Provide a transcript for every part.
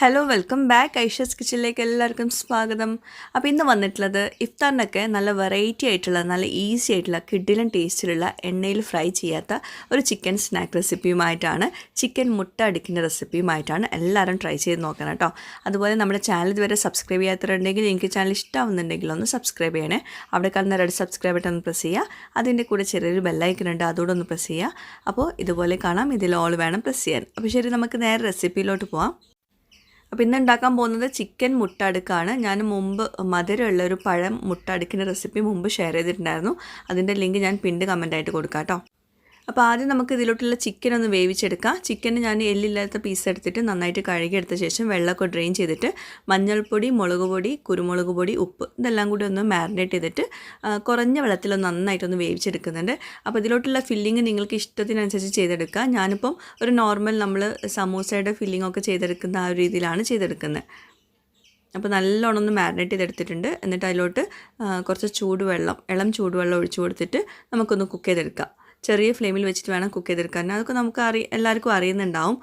Hello welcome back Aisha's കിച്ചണിലേക്ക് എല്ലാവർക്കും സ്വാഗതം. അപ്പോൾ ഇന്ന് വന്നിട്ടുള്ളത് ഇഫ്താറിനൊക്കെ നല്ല വെറൈറ്റി ആയിട്ടുള്ള നല്ല ഈസി ആയിട്ടുള്ള കിഡിലും ടേസ്റ്റിലുള്ള എണ്ണയിൽ ഫ്രൈ ചെയ്യാത്ത ഒരു ചിക്കൻ സ്നാക്ക് റെസിപ്പിയുമായിട്ടാണ് ചിക്കൻ മുട്ട അടിക്കുന്ന റെസിപ്പിയുമായിട്ടാണ് എല്ലാവരും ട്രൈ ചെയ്ത് നോക്കണം കേട്ടോ അതുപോലെ നമ്മുടെ ചാനൽ ഇതുവരെ സബ്സ്ക്രൈബ് ചെയ്യാത്തവരുണ്ടെങ്കിൽ എനിക്ക് ചാനൽ ഇഷ്ടമാവുന്നുണ്ടെങ്കിൽ ഒന്ന് സബ്സ്ക്രൈബ് ചെയ്യണേ. അവിടെ കാണുന്ന റെഡ് സബ്സ്ക്രൈബ് ബട്ടൺ ഒന്ന് പ്രസ് ചെയ്യുക. അതിന്റെ കൂടെ ചെറിയൊരു ബെല്ലൈക്കൺ ഉണ്ട് അതുകൂടെ ഒന്ന് പ്രസ് ചെയ്യുക. അപ്പോൾ ഇതുപോലെ കാണാം ഇതിൽ ഓൾ വേണം പ്രസ് ചെയ്യാൻ. അപ്പോൾ ശരി നമുക്ക് നേരെ റെസിപ്പിയിലോട്ട് പോവാം. അപ്പോൾ ഇന്ന് ഉണ്ടാക്കാൻ പോകുന്നത് ചിക്കൻ മുട്ട അടുക്കാണ് ഞാൻ മുമ്പ് മധുരമുള്ള ഒരു പഴം മുട്ട അടുക്കിന്റെ റെസിപ്പി മുമ്പ് ഷെയർ ചെയ്തിട്ടുണ്ടായിരുന്നു. അതിന്റെ ലിങ്ക് ഞാൻ പിണ്ട് കമന്റായിട്ട് കൊടുക്കാം കേട്ടോ. അപ്പോൾ ആദ്യം നമുക്ക് ഇതിലോട്ടുള്ള ചിക്കൻ ഒന്ന് വേവിച്ചെടുക്കാം. ചിക്കന് ഞാൻ എല്ലില്ലാത്ത പീസ് എടുത്തിട്ട് നന്നായിട്ട് കഴുകിയെടുത്ത ശേഷം വെള്ളമൊക്കെ ഡ്രെയിൻ ചെയ്തിട്ട് മഞ്ഞൾപ്പൊടി മുളക് പൊടി കുരുമുളക് പൊടി ഉപ്പ് ഇതെല്ലാം കൂടി ഒന്ന് മാരിനേറ്റ് ചെയ്തിട്ട് കുറഞ്ഞ നന്നായിട്ട് നന്നായിട്ടൊന്ന് വേവിച്ചെടുക്കുന്നുണ്ട്. അപ്പോൾ ഇതിലോട്ടുള്ള ഫില്ലിങ് നിങ്ങൾക്ക് ഇഷ്ടത്തിനനുസരിച്ച് ചെയ്തെടുക്കുക ഞാനിപ്പം ഒരു നോർമൽ നമ്മൾ സമൂസയുടെ ഫില്ലിംഗ് ഒക്കെ ചെയ്തെടുക്കുന്ന ആ ഒരു രീതിയിലാണ് ചെയ്തെടുക്കുന്നത്. അപ്പോൾ നല്ലോണം ഒന്ന് മാരിനേറ്റ് ചെയ്തെടുത്തിട്ടുണ്ട്. എന്നിട്ട് അതിലോട്ട് കുറച്ച് ചൂടുവെള്ളം ഇളം ചൂടുവെള്ളം ഒഴിച്ചു കൊടുത്തിട്ട് നമുക്കൊന്ന് കുക്ക് ചെയ്തെടുക്കാം. ചെറിയ ഫ്ലെയിമിൽ വെച്ചിട്ട് വേണം കുക്ക് ചെയ്തെടുക്കാൻ. അതൊക്കെ നമുക്ക് അറി എല്ലാവർക്കും അറിയുന്നുണ്ടാവും.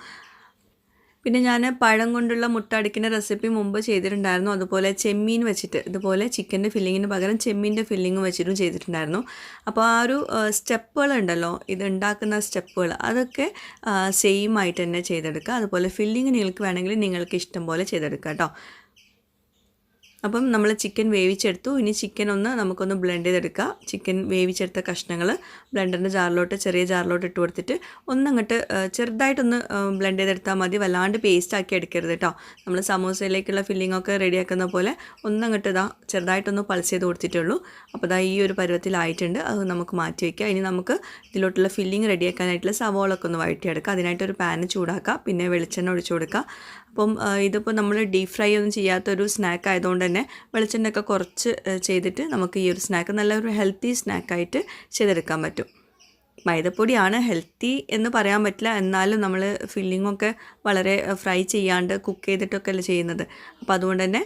പിന്നെ ഞാൻ പഴം കൊണ്ടുള്ള മുട്ട അടിക്കുന്ന റെസിപ്പി മുമ്പ് ചെയ്തിട്ടുണ്ടായിരുന്നു. അതുപോലെ ചെമ്മീൻ വെച്ചിട്ട് ഇതുപോലെ ചിക്കന്റെ ഫില്ലിങ്ങിന് പകരം ചെമ്മീന്റെ ഫില്ലിങ് വെച്ചിട്ടും ചെയ്തിട്ടുണ്ടായിരുന്നു. അപ്പോൾ ആ ഒരു സ്റ്റെപ്പുകൾ ഉണ്ടല്ലോ ഇത് ഉണ്ടാക്കുന്ന സ്റ്റെപ്പുകൾ അതൊക്കെ സെയിം ആയിട്ട് തന്നെ ചെയ്തെടുക്കുക. അതുപോലെ ഫില്ലിങ് നിങ്ങൾക്ക് വേണമെങ്കിൽ നിങ്ങൾക്ക് ഇഷ്ടം പോലെ ചെയ്തെടുക്കുക കേട്ടോ അപ്പം നമ്മൾ ചിക്കൻ വേവിച്ചെടുത്തു. ഇനി ചിക്കൻ ഒന്ന് നമുക്കൊന്ന് ബ്ലെൻഡ് ചെയ്തെടുക്കാം. ചിക്കൻ വേവിച്ചെടുത്ത കഷ്ണങ്ങൾ ബ്ലെൻഡറിന്റെ ജാറിലോട്ട് ചെറിയ ജാറിലോട്ട് ഇട്ട് കൊടുത്തിട്ട് ഒന്നങ്ങോട്ട് ചെറുതായിട്ടൊന്ന് ബ്ലെൻഡ് ചെയ്തെടുത്താൽ മതി. വല്ലാണ്ട് പേസ്റ്റ് ആക്കി എടുക്കരുത് കേട്ടോ നമ്മൾ സമോസയിലേക്കുള്ള ഫില്ലിംഗ് ഒക്കെ റെഡിയാക്കുന്ന പോലെ ഒന്നങ്ങോട്ട് ഇതാ ചെറുതായിട്ടൊന്ന് പൾസ് ചെയ്ത് കൊടുത്തിട്ടുള്ളൂ. അപ്പോൾ ഇതാ ഈ ഒരു പരുവത്തിലായിട്ടുണ്ട്. അത് നമുക്ക് മാറ്റി വയ്ക്കുക ഇനി നമുക്ക് ഇതിലോട്ടുള്ള ഫില്ലിംഗ് റെഡിയാക്കാനായിട്ടുള്ള സവോളൊക്കെ ഒന്ന് വഴറ്റിയെടുക്കുക അതിനായിട്ടൊരു പാന് ചൂടാക്കുക പിന്നെ വെളിച്ചെണ്ണ ഒഴിച്ചു കൊടുക്കുക അപ്പം ഇതിപ്പോൾ നമ്മൾ ഡീപ് ഫ്രൈ ഒന്നും ചെയ്യാത്തൊരു സ്നാക്ക് ആയതുകൊണ്ട് തന്നെ വെളിച്ചെണ്ണയൊക്കെ കുറച്ച് ചെയ്തിട്ട് നമുക്ക് ഈ ഒരു സ്നാക്ക് നല്ലൊരു ഹെൽത്തി സ്നാക്കായിട്ട് ചെയ്തെടുക്കാൻ പറ്റും. മൈദപ്പൊടിയാണ് ഹെൽത്തി എന്ന് പറയാൻ പറ്റില്ല. എന്നാലും നമ്മൾ ഫില്ലിങ്ങൊക്കെ വളരെ ഫ്രൈ ചെയ്യാണ്ട് കുക്ക് ചെയ്തിട്ടൊക്കെ അല്ലേ ചെയ്യുന്നത്. അപ്പോൾ അതുകൊണ്ട് തന്നെ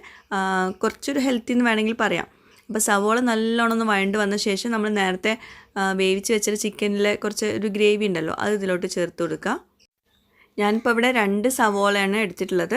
കുറച്ചൊരു ഹെൽത്തി എന്ന് വേണമെങ്കിൽ പറയാം. അപ്പോൾ സവോള നല്ലോണം ഒന്ന് വഴണ്ട് വന്ന ശേഷം നമ്മൾ നേരത്തെ വേവിച്ച് വെച്ചൊരു ചിക്കനിലെ കുറച്ച് ഒരു ഗ്രേവി ഉണ്ടല്ലോ അത് ഇതിലോട്ട് ചേർത്ത് കൊടുക്കുക ഞാനിപ്പോൾ ഇവിടെ രണ്ട് സവോളയാണ് എടുത്തിട്ടുള്ളത്.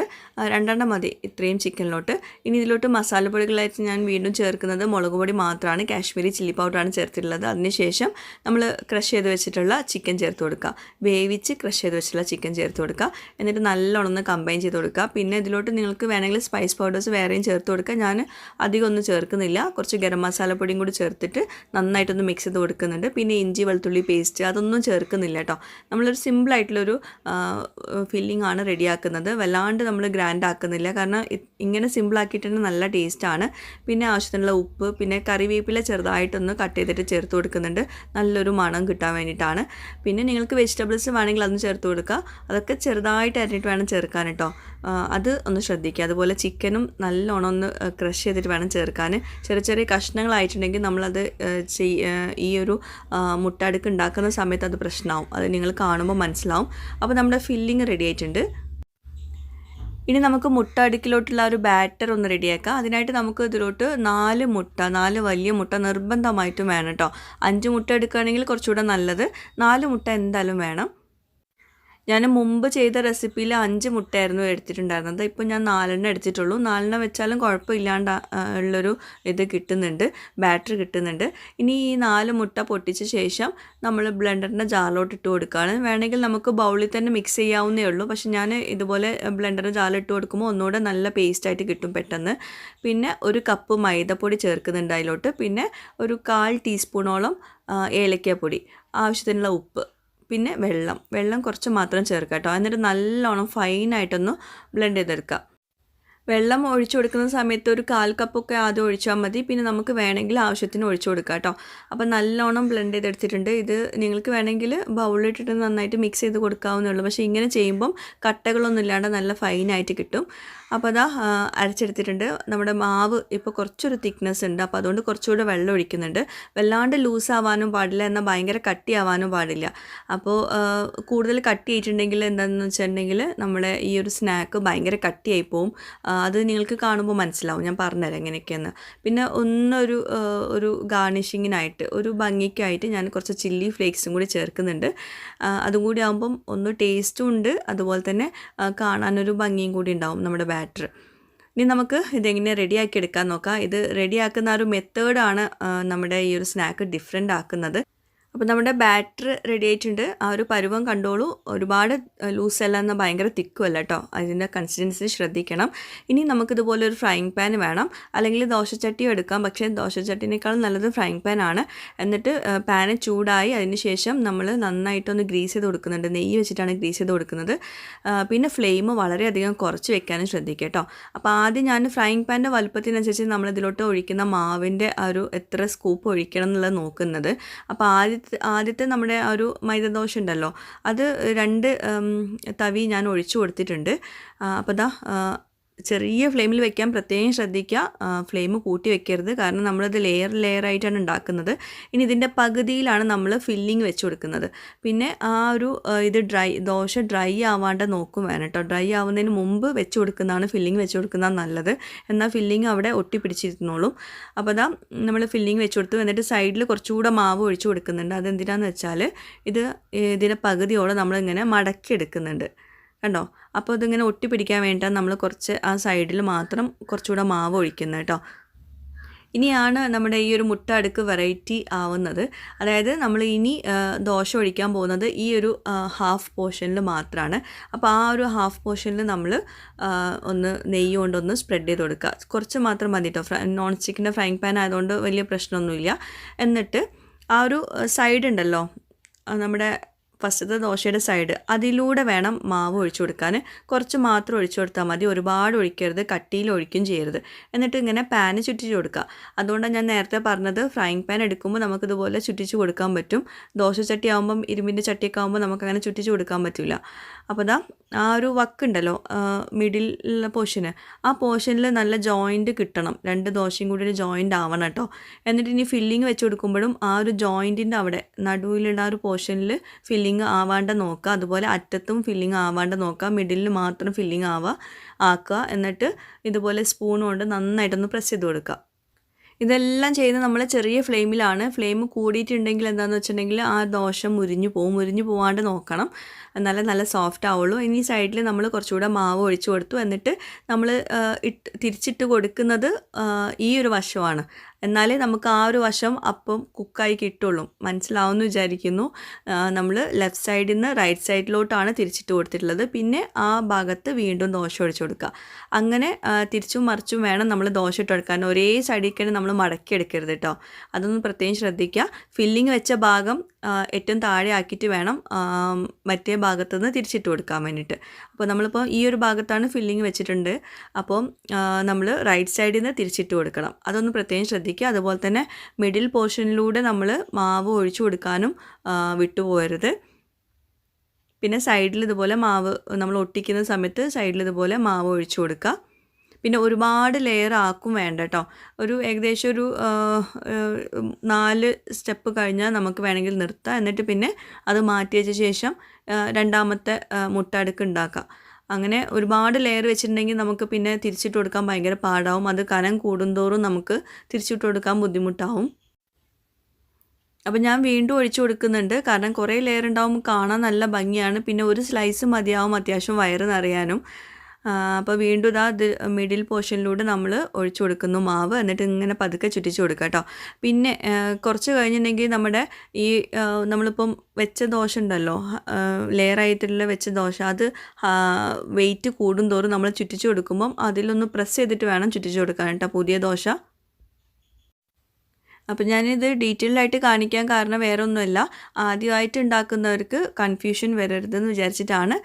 രണ്ടെണ്ണം മതി ഇത്രയും ചിക്കനിലോട്ട്. ഇനി ഇതിലോട്ട് മസാലപ്പൊടികളായിട്ട് ഞാൻ വീണ്ടും ചേർക്കുന്നത് മുളക് പൊടി മാത്രമാണ്. കാശ്മീരി ചില്ലി പൗഡറാണ് ചേർത്തിട്ടുള്ളത്. അതിനുശേഷം നമ്മൾ ക്രഷ് ചെയ്ത് വെച്ചിട്ടുള്ള ചിക്കൻ ചേർത്ത് കൊടുക്കുക. വേവിച്ച് ക്രഷ് ചെയ്ത് വെച്ചിട്ടുള്ള ചിക്കൻ ചേർത്ത് കൊടുക്കുക. എന്നിട്ട് നല്ലോണം ഒന്ന് കമ്പൈൻ ചെയ്ത് കൊടുക്കുക. പിന്നെ ഇതിലോട്ട് നിങ്ങൾക്ക് വേണമെങ്കിൽ സ്പൈസ് പൗഡേഴ്സ് വേറെയും ചേർത്ത് കൊടുക്കുക. ഞാൻ അധികം ഒന്നും ചേർക്കുന്നില്ല. കുറച്ച് ഗരം മസാലപ്പൊടിയും കൂടി ചേർത്തിട്ട് നന്നായിട്ടൊന്ന് മിക്സ് ചെയ്ത് കൊടുക്കുന്നുണ്ട്. പിന്നെ ഇഞ്ചി വെളുത്തുള്ളി പേസ്റ്റ് അതൊന്നും ചേർക്കുന്നില്ല കേട്ടോ. നമ്മളൊരു സിമ്പിളായിട്ടുള്ളൊരു ഫില്ലിംഗ് ആണ് റെഡിയാക്കുന്നത്. വല്ലാണ്ട് നമ്മൾ ഗ്രാൻഡ് ആക്കുന്നില്ല കാരണം ഇങ്ങനെ സിമ്പിളാക്കിയിട്ടുണ്ട് നല്ല ടേസ്റ്റാണ്. പിന്നെ ആവശ്യത്തിനുള്ള ഉപ്പ് പിന്നെ കറിവേപ്പില ചെറുതായിട്ടൊന്ന് കട്ട് ചെയ്തിട്ട് ചേർത്ത് കൊടുക്കുന്നുണ്ട്. നല്ലൊരു മണം കിട്ടാൻ വേണ്ടിയിട്ടാണ്. പിന്നെ നിങ്ങൾക്ക് വെജിറ്റബിൾസ് വേണമെങ്കിൽ അതൊന്ന് ചേർത്ത് കൊടുക്കുക. അതൊക്കെ ചെറുതായിട്ട് അരിഞ്ഞിട്ട് വേണം ചേർക്കാൻ കേട്ടോ. അത് ഒന്ന് ശ്രദ്ധിക്കുക. അതുപോലെ ചിക്കനും നല്ലോണം ഒന്ന് ക്രഷ് ചെയ്തിട്ട് വേണം ചേർക്കാൻ. ചെറിയ ചെറിയ കഷ്ണങ്ങളായിട്ടുണ്ടെങ്കിൽ നമ്മളത് ഈ ഒരു മുട്ടടുക്ക് ഉണ്ടാക്കുന്ന സമയത്ത് അത് പ്രശ്നമാവും. അത് നിങ്ങൾ കാണുമ്പോൾ മനസ്സിലാവും. അപ്പോൾ നമ്മുടെ ഫില്ലിങ് റെഡി ആയിട്ടുണ്ട്. ഇനി നമുക്ക് മുട്ട അടുക്കിലോട്ടുള്ള ഒരു ബാറ്റർ ഒന്ന് റെഡിയാക്കാം അതിനായിട്ട് നമുക്ക് ഇതിലോട്ട് നാല് മുട്ട നാല് വലിയ മുട്ട നിർബന്ധമായിട്ടും വേണം കേട്ടോ അഞ്ച് മുട്ട എടുക്കുകയാണെങ്കിൽ കുറച്ചുകൂടെ നല്ലത്. നാല് മുട്ട എന്തായാലും വേണം. ഞാൻ മുമ്പ് ചെയ്ത റെസിപ്പിയിൽ അഞ്ച് മുട്ടയായിരുന്നു എടുത്തിട്ടുണ്ടായിരുന്നത്. ഇപ്പോൾ ഞാൻ നാലെണ്ണം എടുത്തിട്ടുള്ളൂ. നാലെണ്ണം വെച്ചാലും കുഴപ്പമില്ലാണ്ട് ഉള്ളൊരു ഇത് കിട്ടുന്നുണ്ട്. ബാറ്ററി കിട്ടുന്നുണ്ട്. ഇനി ഈ നാല് മുട്ട പൊട്ടിച്ച ശേഷം നമ്മൾ ബ്ലെൻഡറിന്റെ ജാറിലോട്ട് ഇട്ട് കൊടുക്കുകയാണ്. വേണമെങ്കിൽ നമുക്ക് ബൗളിൽ തന്നെ മിക്സ് ചെയ്യാവുന്നേ ഉള്ളൂ. പക്ഷെ ഞാൻ ഇതുപോലെ ബ്ലെൻഡറിന്റെ ജാറിൽ ഇട്ട് കൊടുക്കുമ്പോൾ ഒന്നുകൂടെ നല്ല പേസ്റ്റായിട്ട് കിട്ടും പെട്ടെന്ന്. പിന്നെ ഒരു കപ്പ് മൈദപ്പൊടി ചേർക്കുന്നുണ്ട് അതിലോട്ട്. പിന്നെ ഒരു കാൽ ടീസ്പൂണോളം ഏലക്കാപ്പൊടി ആവശ്യത്തിനുള്ള ഉപ്പ്. പിന്നെ വെള്ളം. വെള്ളം കുറച്ച് മാത്രം ചേർക്കുക കേട്ടോ. എന്നിട്ട് നല്ലോണം ഫൈനായിട്ടൊന്ന് ബ്ലെൻഡ് ചെയ്തെടുക്കുക. വെള്ളം ഒഴിച്ചു കൊടുക്കുന്ന സമയത്ത് ഒരു കാൽ കപ്പൊക്കെ ആദ്യം ഒഴിച്ചാൽ മതി. പിന്നെ നമുക്ക് വേണമെങ്കിൽ ആവശ്യത്തിന് ഒഴിച്ചു കൊടുക്കുക കേട്ടോ. അപ്പോൾ നല്ലോണം ബ്ലെൻഡ് ചെയ്തെടുത്തിട്ടുണ്ട്. ഇത് നിങ്ങൾക്ക് വേണമെങ്കിൽ ബൗളിലിട്ടിട്ട് നന്നായിട്ട് മിക്സ് ചെയ്ത് കൊടുക്കാവുന്നേ ഉള്ളൂ. പക്ഷേ ഇങ്ങനെ ചെയ്യുമ്പം കട്ടകളൊന്നും ഇല്ലാണ്ട് നല്ല ഫൈനായിട്ട് കിട്ടും. അപ്പോൾ അതാ അരച്ചെടുത്തിട്ടുണ്ട്. നമ്മുടെ മാവ് ഇപ്പോൾ കുറച്ചൊരു തിക്നെസ് ഉണ്ട്. അപ്പോൾ അതുകൊണ്ട് കുറച്ചുകൂടെ വെള്ളം ഒഴിക്കുന്നുണ്ട്. വല്ലാണ്ട് ലൂസ് ആവാനും പാടില്ല. എന്നാൽ ഭയങ്കര കട്ടിയാവാനും പാടില്ല. അപ്പോൾ കൂടുതൽ കട്ടി ആയിട്ടുണ്ടെങ്കിൽ എന്താണെന്ന് വെച്ചിട്ടുണ്ടെങ്കിൽ നമ്മുടെ ഈ ഒരു സ്നാക്ക് ഭയങ്കര കട്ടിയായി പോവും. അത് നിങ്ങൾക്ക് കാണുമ്പോൾ മനസ്സിലാവും. ഞാൻ പറഞ്ഞുതരാം എങ്ങനെയൊക്കെയെന്ന്. പിന്നെ ഒന്നൊരു ഒരു ഗാർണിഷിങ്ങിനായിട്ട് ഒരു ഭംഗിക്കായിട്ട് ഞാൻ കുറച്ച് ചില്ലി ഫ്ലേക്സും കൂടി ചേർക്കുന്നുണ്ട്. അതും കൂടി ആകുമ്പം ഒന്ന് ടേസ്റ്റും ഉണ്ട്. അതുപോലെ തന്നെ കാണാനൊരു ഭംഗിയും കൂടി ഉണ്ടാവും നമ്മുടെ ബാറ്റർ ഇനി നമുക്ക് ഇതെങ്ങനെ റെഡിയാക്കി എടുക്കാൻ നോക്കാം. ഇത് റെഡിയാക്കുന്ന ആ ഒരു മെത്തേഡാണ് നമ്മുടെ ഈ ഒരു സ്നാക്ക് ഡിഫറെന്റ് ആക്കുന്നത്. അപ്പോൾ നമ്മുടെ ബാറ്റർ റെഡി ആയിട്ടുണ്ട്. ആ ഒരു പരുവം കണ്ടോളൂ. ഒരുപാട് ലൂസ് അല്ല എന്നാൽ ഭയങ്കര തിക്കും അല്ല കേട്ടോ അതിന്റെ കൺസിസ്റ്റൻസി ശ്രദ്ധിക്കണം. ഇനി നമുക്കിതുപോലെ ഒരു ഫ്രൈങ് പാൻ വേണം. അല്ലെങ്കിൽ ദോശച്ചട്ടിയും എടുക്കാം. പക്ഷേ ദോശച്ചട്ടിനേക്കാളും നല്ലത് ഫ്രൈങ് പാൻ ആണ്. എന്നിട്ട് പാന് ചൂടായി അതിന് ശേഷം നമ്മൾ നന്നായിട്ടൊന്ന് ഗ്രീസ് ചെയ്ത് കൊടുക്കുന്നുണ്ട്. നെയ്യ് വെച്ചിട്ടാണ് ഗ്രീസ് ചെയ്ത് കൊടുക്കുന്നത്. പിന്നെ ഫ്ലെയിം വളരെയധികം കുറച്ച് വെക്കാനും ശ്രദ്ധിക്കുക കേട്ടോ അപ്പോൾ ആദ്യം ഞാൻ ഫ്രൈങ് പാന്റെ വലുപ്പത്തിനനുസരിച്ച് നമ്മളിതിലോട്ട് ഒഴിക്കുന്ന മാവിന്റെ ആ ഒരു എത്ര സ്കൂപ്പ് ഒഴിക്കണം എന്നുള്ളത് നോക്കുന്നത്. അപ്പോൾ ആദ്യത്തെ ആദ്യത്തെ നമ്മുടെ ആ ഒരു മൈദദോശ ഉണ്ടല്ലോ. അത് രണ്ട് തവി ഞാൻ ഒഴിച്ചു കൊടുത്തിട്ടുണ്ട്. അപ്പോൾ ദാ ചെറിയ ഫ്ലെയിമിൽ വെക്കാൻ പ്രത്യേകം ശ്രദ്ധിക്കുക. ഫ്ലെയിം കൂട്ടി വെക്കരുത്. കാരണം നമ്മളത് ലെയർ ലെയർ ആയിട്ടാണ് ഉണ്ടാക്കുന്നത്. ഇനി ഇതിന്റെ പകുതിയിലാണ് നമ്മൾ ഫില്ലിങ് വെച്ച് കൊടുക്കുന്നത് പിന്നെ ആ ഒരു ഇത് ഡ്രൈ ദോശ ഡ്രൈ ആവാണ്ട് നോക്കും വേണം കേട്ടോ ഡ്രൈ ആവുന്നതിന് മുമ്പ് വെച്ച് കൊടുക്കുന്നതാണ് ഫില്ലിങ് വെച്ച് കൊടുക്കുന്നതാണ് നല്ലത്. എന്നാൽ ഫില്ലിങ് അവിടെ ഒട്ടിപ്പിടിച്ചിരുന്നോളും. അപ്പോൾ അതാ നമ്മൾ ഫില്ലിങ് വെച്ച് കൊടുത്തു എന്നിട്ട് സൈഡിൽ കുറച്ചുകൂടെ മാവ് ഒഴിച്ചു കൊടുക്കുന്നുണ്ട്. അതെന്തിനാന്ന് വെച്ചാൽ ഇത് ഇതിന്റെ പകുതിയോടെ നമ്മളിങ്ങനെ മടക്കി എടുക്കുന്നുണ്ട് കണ്ടോ? അപ്പോൾ ഇതിങ്ങനെ ഒട്ടിപ്പിടിക്കാൻ വേണ്ടിയിട്ടാണ് നമ്മൾ കുറച്ച് ആ സൈഡിൽ മാത്രം കുറച്ചുകൂടെ മാവ് ഒഴിക്കുന്നത് കേട്ടോ. ഇനിയാണ് നമ്മുടെ ഈ ഒരു മുട്ട അടുക്ക് വെറൈറ്റി ആവുന്നത്. അതായത് നമ്മൾ ഇനി ദോശ ഒഴിക്കാൻ പോകുന്നത് ഈ ഒരു ഹാഫ് പോർഷനിൽ മാത്രമാണ് അപ്പോൾ ആ ഒരു ഹാഫ് പോർഷനിൽ നമ്മൾ ഒന്ന് നെയ്യ് കൊണ്ടൊന്ന് സ്പ്രെഡ് ചെയ്ത് കൊടുക്കുക. കുറച്ച് മാത്രം മതി കേട്ടോ. നോൺ സ്റ്റിക്കിന്റെ ഫ്രൈങ് പാൻ ആയതുകൊണ്ട് വലിയ പ്രശ്നമൊന്നുമില്ല. എന്നിട്ട് ആ ഒരു സൈഡ് ഉണ്ടല്ലോ നമ്മുടെ ഫസ്റ്റത്തെ ദോശയുടെ സൈഡ് അതിലൂടെ വേണം മാവ് ഒഴിച്ചു കൊടുക്കാൻ. കുറച്ച് മാത്രം ഒഴിച്ചു കൊടുത്താൽ മതി. ഒരുപാട് ഒഴിക്കരുത്. കട്ടിയിൽ ഒഴിക്കും ചെയ്യരുത്. എന്നിട്ട് ഇങ്ങനെ പാന് ചുറ്റിച്ച് കൊടുക്കുക. അതുകൊണ്ടാണ് ഞാൻ നേരത്തെ പറഞ്ഞത് ഫ്രൈങ് പാൻ എടുക്കുമ്പോൾ നമുക്കിതുപോലെ ചുറ്റിച്ച് കൊടുക്കാൻ പറ്റും. ദോശച്ചട്ടി ആകുമ്പം ഇരുമ്പിന്റെ ചട്ടിയൊക്കെ ആകുമ്പോൾ നമുക്കങ്ങനെ ചുറ്റിച്ച് കൊടുക്കാൻ പറ്റില്ല. അപ്പോൾ ദാ ആ ഒരു വക്കുണ്ടല്ലോ മിഡിൽ പോർഷന് ആ പോർഷനിൽ നല്ല ജോയിന്റ് കിട്ടണം. രണ്ട് ദോശയും കൂടി ഒരു ജോയിന്റ് ആവണം കേട്ടോ. എന്നിട്ട് ഇനി ഫില്ലിങ് വെച്ച് കൊടുക്കുമ്പോഴും ആ ഒരു ജോയിന്റിന്റെ അവിടെ നടുവിലുള്ള ആ ഒരു പോർഷനിൽ ഫില്ലിങ് ആവാണ്ട് നോക്കുക. അതുപോലെ അറ്റത്തും ഫില്ലിങ് ആവാണ്ട് നോക്കുക. മിഡിലിൽ മാത്രം ഫില്ലിങ് ആവുക. ആക്കുക. എന്നിട്ട് ഇതുപോലെ സ്പൂൺ കൊണ്ട് നന്നായിട്ടൊന്ന് പ്രസ് ചെയ്ത് കൊടുക്കുക. ഇതെല്ലാം ചെയ്ത് നമ്മൾ ചെറിയ ഫ്ലെയിമിലാണ് ഫ്ലെയിം കൂടിയിട്ടുണ്ടെങ്കിൽ എന്താണെന്ന് വെച്ചിട്ടുണ്ടെങ്കിൽ ആ ദോശ മുരിഞ്ഞു പോകും മുരിഞ്ഞു പോവാണ്ട് നോക്കണം. നല്ല നല്ല സോഫ്റ്റ് ആവുള്ളൂ. ഇനി സൈഡിൽ നമ്മൾ കുറച്ചുകൂടെ മാവ് ഒഴിച്ചു കൊടുത്തു. എന്നിട്ട് നമ്മൾ ഇട്ട് തിരിച്ചിട്ട് കൊടുക്കുന്നത് ഈ ഒരു വശമാണ്. എന്നാലേ നമുക്ക് ആ ഒരു വശം അപ്പം കുക്കായി കിട്ടുള്ളൂ. മനസ്സിലാവുമെന്ന് വിചാരിക്കുന്നു. നമ്മൾ ലെഫ്റ്റ് സൈഡിൽ നിന്ന് റൈറ്റ് സൈഡിലോട്ടാണ് തിരിച്ചിട്ട് കൊടുത്തിട്ടുള്ളത്. പിന്നെ ആ ഭാഗത്ത് വീണ്ടും ദോശ ഒഴിച്ചു കൊടുക്കുക. അങ്ങനെ തിരിച്ചും മറിച്ചും വേണം നമ്മൾ ദോശ ഇട്ടെടുക്കാൻ ഒരേ സൈഡിൽ നമ്മൾ മടക്കി എടുക്കരുത് കേട്ടോ അതൊന്ന് പ്രത്യേകം ശ്രദ്ധിക്കുക. ഫില്ലിങ് വെച്ച ഭാഗം ഏറ്റവും താഴെ ആക്കിയിട്ട് വേണം മറ്റേ ഭാഗത്തു നിന്ന് തിരിച്ചിട്ട് കൊടുക്കാൻ വേണ്ടിയിട്ട്. അപ്പോൾ നമ്മളിപ്പോൾ ഈ ഒരു ഭാഗത്താണ് ഫില്ലിങ് വെച്ചിട്ടുണ്ട്. അപ്പോൾ നമ്മൾ റൈറ്റ് സൈഡിൽ നിന്ന് തിരിച്ചിട്ട് കൊടുക്കണം. അതൊന്ന് പ്രത്യേകം ശ്രദ്ധിക്കുക. അതുപോലെ തന്നെ മിഡിൽ പോർഷനിലൂടെ നമ്മൾ മാവ് ഒഴിച്ചു കൊടുക്കാനും വിട്ടുപോകരുത് പിന്നെ സൈഡിൽ ഇതുപോലെ മാവ് നമ്മൾ ഒട്ടിക്കുന്ന സമയത്ത് സൈഡിൽ ഇതുപോലെ മാവ് ഒഴിച്ചു കൊടുക്കുക. പിന്നെ ഒരുപാട് ലെയർ ആക്കും വേണ്ട കേട്ടോ ഒരു ഏകദേശം ഒരു നാല് സ്റ്റെപ്പ് കഴിഞ്ഞാൽ നമുക്ക് വേണമെങ്കിൽ നിർത്താം. എന്നിട്ട് പിന്നെ അത് മാറ്റി വെച്ച ശേഷം രണ്ടാമത്തെ മുട്ട അടുക്ക് ഉണ്ടാക്കാം. അങ്ങനെ ഒരുപാട് ലെയർ വെച്ചിട്ടുണ്ടെങ്കിൽ നമുക്ക് പിന്നെ തിരിച്ചിട്ട് കൊടുക്കാൻ ഭയങ്കര പാടാവും. അത് കനം കൂടുന്തോറും നമുക്ക് തിരിച്ചിട്ട് കൊടുക്കാൻ ബുദ്ധിമുട്ടാവും. അപ്പം ഞാൻ വീണ്ടും ഒഴിച്ചു കൊടുക്കുന്നുണ്ട്. കാരണം കുറേ ലെയർ ഉണ്ടാവും. കാണാൻ നല്ല ഭംഗിയാണ്. പിന്നെ ഒരു സ്ലൈസ് മതിയാവും അത്യാവശ്യം വയറ് നിറയാനും. അപ്പോൾ വീണ്ടും ഇതാ മിഡിൽ പോർഷനിലൂടെ നമ്മൾ ഒഴിച്ചു കൊടുക്കുന്നു മാവ്. എന്നിട്ട് ഇങ്ങനെ പതുക്കെ ചുറ്റിച്ച് കൊടുക്കുക കേട്ടോ പിന്നെ കുറച്ച് കഴിഞ്ഞിട്ടുണ്ടെങ്കിൽ നമ്മുടെ ഈ നമ്മളിപ്പം വെച്ച ദോശ ഉണ്ടല്ലോ ലെയറായിട്ടുള്ള വെച്ച ദോശ അത് വെയിറ്റ് കൂടുന്തോറും നമ്മൾ ചുറ്റിച്ച് കൊടുക്കുമ്പം അതിലൊന്ന് പ്രസ് ചെയ്തിട്ട് വേണം ചുറ്റിച്ച് കൊടുക്കാൻ കേട്ടോ പുതിയ ദോശ അപ്പം ഞാനിത് ഡീറ്റെയിൽഡ് ആയിട്ട് കാണിക്കാൻ കാരണം വേറെ ഒന്നുമല്ല ആദ്യമായിട്ട് ഉണ്ടാക്കുന്നവർക്ക് കൺഫ്യൂഷൻ വരരുതെന്ന് വിചാരിച്ചിട്ടാണ്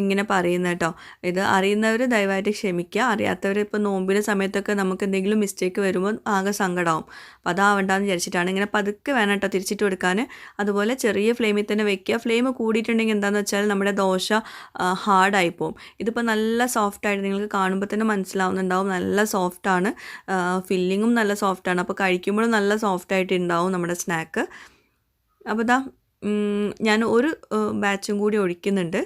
ഇങ്ങനെ പറയുന്നത് കേട്ടോ. ഇത് അറിയുന്നവർ ദയവായിട്ട് ക്ഷമിക്കുക. അറിയാത്തവർ ഇപ്പോൾ നോമ്പിന്റെ സമയത്തൊക്കെ നമുക്ക് എന്തെങ്കിലും മിസ്റ്റേക്ക് വരുമ്പോൾ ആകെ സങ്കടമാവും അപ്പോൾ അതാവണ്ടെന്ന് വിചാരിച്ചിട്ടാണ്. ഇങ്ങനെ പതുക്കെ വേണം കേട്ടോ തിരിച്ചിട്ട് കൊടുക്കാൻ അതുപോലെ ചെറിയ ഫ്ലെയിമിൽ തന്നെ വെക്കുക. ഫ്ലെയിം കൂടിയിട്ടുണ്ടെങ്കിൽ എന്താണെന്ന് വെച്ചാൽ നമ്മുടെ ദോശ ഹാർഡായി പോകും ഇതിപ്പോൾ നല്ല സോഫ്റ്റായിട്ട് നിങ്ങൾക്ക് കാണുമ്പോൾ തന്നെ മനസ്സിലാവുന്നുണ്ടാവും. നല്ല സോഫ്റ്റാണ് ഫില്ലിങ്ങും നല്ല സോഫ്റ്റാണ് അപ്പോൾ കഴിക്കുമ്പോഴും നല്ല സോഫ്റ്റായിട്ട് ഉണ്ടാവും നമ്മുടെ സ്നാക്ക് അപ്പോൾ ഇതാ ഞാൻ ഒരു ബാച്ചും കൂടി ഒഴിക്കുന്നുണ്ട്.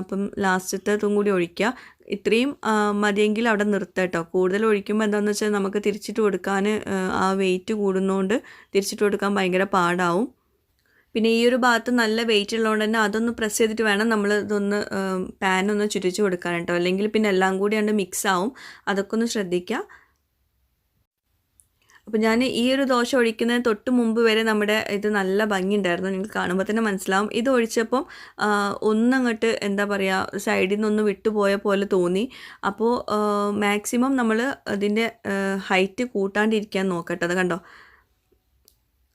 അപ്പം ലാസ്റ്റത്തേതും കൂടി ഒഴിക്കുക ഇത്രയും മതിയെങ്കിൽ അവിടെ നിർത്തുക കേട്ടോ കൂടുതൽ ഒഴിക്കുമ്പോൾ എന്താണെന്ന് വെച്ചാൽ നമുക്ക് തിരിച്ചിട്ട് കൊടുക്കാൻ ആ, വെയിറ്റ് കൂടുന്നതുകൊണ്ട് തിരിച്ചിട്ട് കൊടുക്കാൻ ഭയങ്കര പാടാവും. പിന്നെ ഈ ഒരു ഭാഗത്ത് നല്ല വെയിറ്റ് ഉള്ളതുകൊണ്ട് തന്നെ അതൊന്ന് പ്രസ് ചെയ്തിട്ട് വേണം നമ്മൾ ഇതൊന്ന് പാനൊന്ന് ചുറ്റിച്ച് കൊടുക്കാൻ കേട്ടോ അല്ലെങ്കിൽ പിന്നെ എല്ലാം കൂടി മിക്സ് ആവും. അതൊക്കെ ഒന്ന് ശ്രദ്ധിക്കുക അപ്പോൾ ഞാൻ ഈ ഒരു ദോശ ഒഴിക്കുന്നതിന് തൊട്ട് മുമ്പ് വരെ നമ്മുടെ ഇത് നല്ല ഭംഗിയുണ്ടായിരുന്നു. നിങ്ങൾക്ക് കാണുമ്പോൾ തന്നെ മനസ്സിലാവും. ഇത് ഒഴിച്ചപ്പം ഒന്നങ്ങോട്ട് എന്താ പറയുക സൈഡിൽ നിന്നൊന്ന് വിട്ടുപോയ പോലെ തോന്നി. അപ്പോൾ മാക്സിമം നമ്മൾ അതിന്റെ ഹൈറ്റ് കൂട്ടാണ്ടിരിക്കാൻ നോക്കട്ടെ. അത് കണ്ടോ?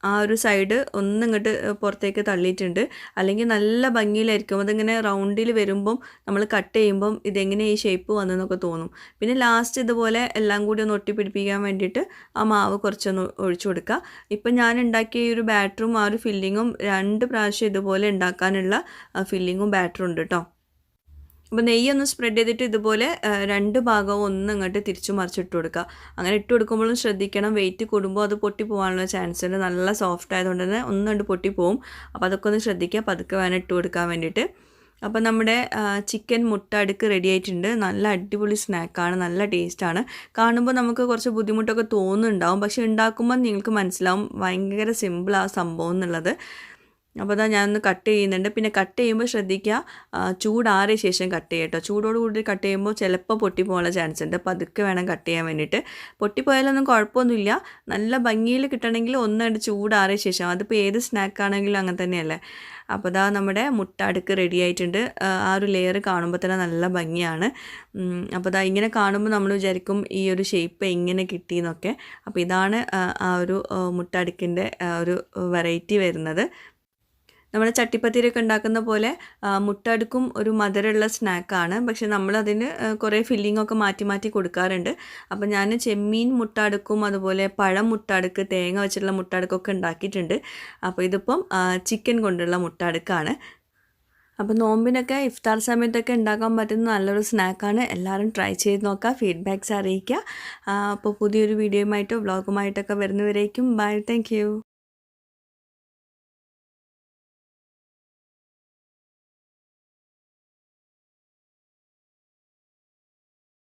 ആ ഒരു സൈഡ് ഒന്നിങ്ങോട്ട് പുറത്തേക്ക് തള്ളിയിട്ടുണ്ട്. അല്ലെങ്കിൽ നല്ല ഭംഗിയിലായിരിക്കും. അതിങ്ങനെ റൗണ്ടിൽ വരുമ്പം നമ്മൾ കട്ട് ചെയ്യുമ്പം ഇതെങ്ങനെ ഈ ഷേപ്പ് വന്നെന്നൊക്കെ തോന്നും. പിന്നെ ലാസ്റ്റ് ഇതുപോലെ എല്ലാം കൂടി ഒന്ന് ഒട്ടിപ്പിടിപ്പിക്കാൻ വേണ്ടിയിട്ട് ആ മാവ് കുറച്ചൊന്ന് ഒഴിച്ചു കൊടുക്കുക. ഇപ്പം ഞാൻ ഉണ്ടാക്കിയ ഈ ഒരു ബാറ്ററും ആ ഒരു ഫില്ലിങ്ങും രണ്ട് പ്രാവശ്യം ഇതുപോലെ ഉണ്ടാക്കാനുള്ള ഫില്ലിങ്ങും ബാറ്ററും ഉണ്ട് കേട്ടോ അപ്പോൾ നെയ്യൊന്ന് സ്പ്രെഡ് ചെയ്തിട്ട് ഇതുപോലെ രണ്ട് ഭാഗവും ഒന്ന് ഇങ്ങോട്ട് തിരിച്ചു മറിച്ചിട്ട് കൊടുക്കുക അങ്ങനെ ഇട്ട് കൊടുക്കുമ്പോഴും ശ്രദ്ധിക്കണം. വെയിറ്റ് കൂടുമ്പോൾ അത് പൊട്ടി പോകാനുള്ള ചാൻസ് ഉണ്ട്. നല്ല സോഫ്റ്റ് ആയതുകൊണ്ട് തന്നെ ഒന്നുകൊണ്ട് പൊട്ടിപ്പോവും അപ്പോൾ അതൊക്കെ ഒന്ന് ശ്രദ്ധിക്കുക പതുക്കെ വേണം ഇട്ട് കൊടുക്കാൻ വേണ്ടിയിട്ട്. അപ്പോൾ നമ്മുടെ ചിക്കൻ മുട്ട അടുക്ക് റെഡി ആയിട്ടുണ്ട്. നല്ല അടിപൊളി സ്നാക്കാണ് നല്ല ടേസ്റ്റാണ് കാണുമ്പോൾ നമുക്ക് കുറച്ച് ബുദ്ധിമുട്ടൊക്കെ തോന്നുന്നുണ്ടാവും. പക്ഷേ ഉണ്ടാക്കുമ്പോൾ നിങ്ങൾക്ക് മനസ്സിലാവും ഭയങ്കര സിമ്പിളാണ് സംഭവം എന്നുള്ളത്. അപ്പോൾ അതാ ഞാനൊന്ന് കട്ട് ചെയ്യുന്നുണ്ട്. പിന്നെ കട്ട് ചെയ്യുമ്പോൾ ശ്രദ്ധിക്കുക ചൂടാറിയ ശേഷം കട്ട് ചെയ്യട്ടോ ചൂടോട് കൂടി കട്ട് ചെയ്യുമ്പോൾ ചിലപ്പോൾ പൊട്ടിപ്പോകാനുള്ള ചാൻസ് ഉണ്ട്. അപ്പോൾ അതൊക്കെ വേണം കട്ട് ചെയ്യാൻ വേണ്ടിയിട്ട്. പൊട്ടിപ്പോയാലൊന്നും കുഴപ്പമൊന്നുമില്ല. നല്ല ഭംഗിയിൽ കിട്ടണമെങ്കിൽ ഒന്നായിട്ട് ചൂടാറിയ ശേഷം. അതിപ്പോൾ ഏത് സ്നാക്കാണെങ്കിലും അങ്ങനെ തന്നെയല്ലേ. അപ്പോൾ ഇതാ നമ്മുടെ മുട്ട അടുക്ക് റെഡി ആയിട്ടുണ്ട്. ആ ഒരു ലെയർ കാണുമ്പോൾ തന്നെ നല്ല ഭംഗിയാണ്. അപ്പോൾ ഇതാ ഇങ്ങനെ കാണുമ്പോൾ നമ്മൾ വിചാരിക്കും ഈ ഒരു ഷേപ്പ് എങ്ങനെ കിട്ടിയെന്നൊക്കെ. അപ്പോൾ ഇതാണ് ആ, ഒരു മുട്ട അടുക്കിന്റെ ഒരു വെറൈറ്റി വരുന്നത്. നമ്മൾ ചട്ടിപ്പത്തിരിയൊക്കെ ഉണ്ടാക്കുന്ന പോലെ മുട്ടടുക്കും ഒരു മധുരമുള്ള സ്നാക്കാണ്. പക്ഷെ നമ്മളതിന് കുറേ ഫില്ലിംഗ് ഒക്കെ മാറ്റി മാറ്റി കൊടുക്കാറുണ്ട്. അപ്പോൾ ഞാൻ ചെമ്മീൻ മുട്ടടുക്കും അതുപോലെ പഴം മുട്ടടുക്ക് തേങ്ങ വെച്ചിട്ടുള്ള മുട്ടടുക്കൊക്കെ ഉണ്ടാക്കിയിട്ടുണ്ട്. അപ്പോൾ ഇതിപ്പം ചിക്കൻ കൊണ്ടുള്ള മുട്ടടുക്കാണ്. അപ്പോൾ നോമ്പിനൊക്കെ ഇഫ്താർ സമയത്തൊക്കെ ഉണ്ടാക്കാൻ പറ്റുന്ന നല്ലൊരു സ്നാക്കാണ്. എല്ലാവരും ട്രൈ ചെയ്ത് നോക്കുക ഫീഡ്ബാക്ക്സ് അറിയിക്കുക. അപ്പോൾ പുതിയൊരു വീഡിയോയുമായിട്ടോ വ്ളോഗുമായിട്ടൊക്കെ വരുന്നവരേക്കും ബൈ താങ്ക്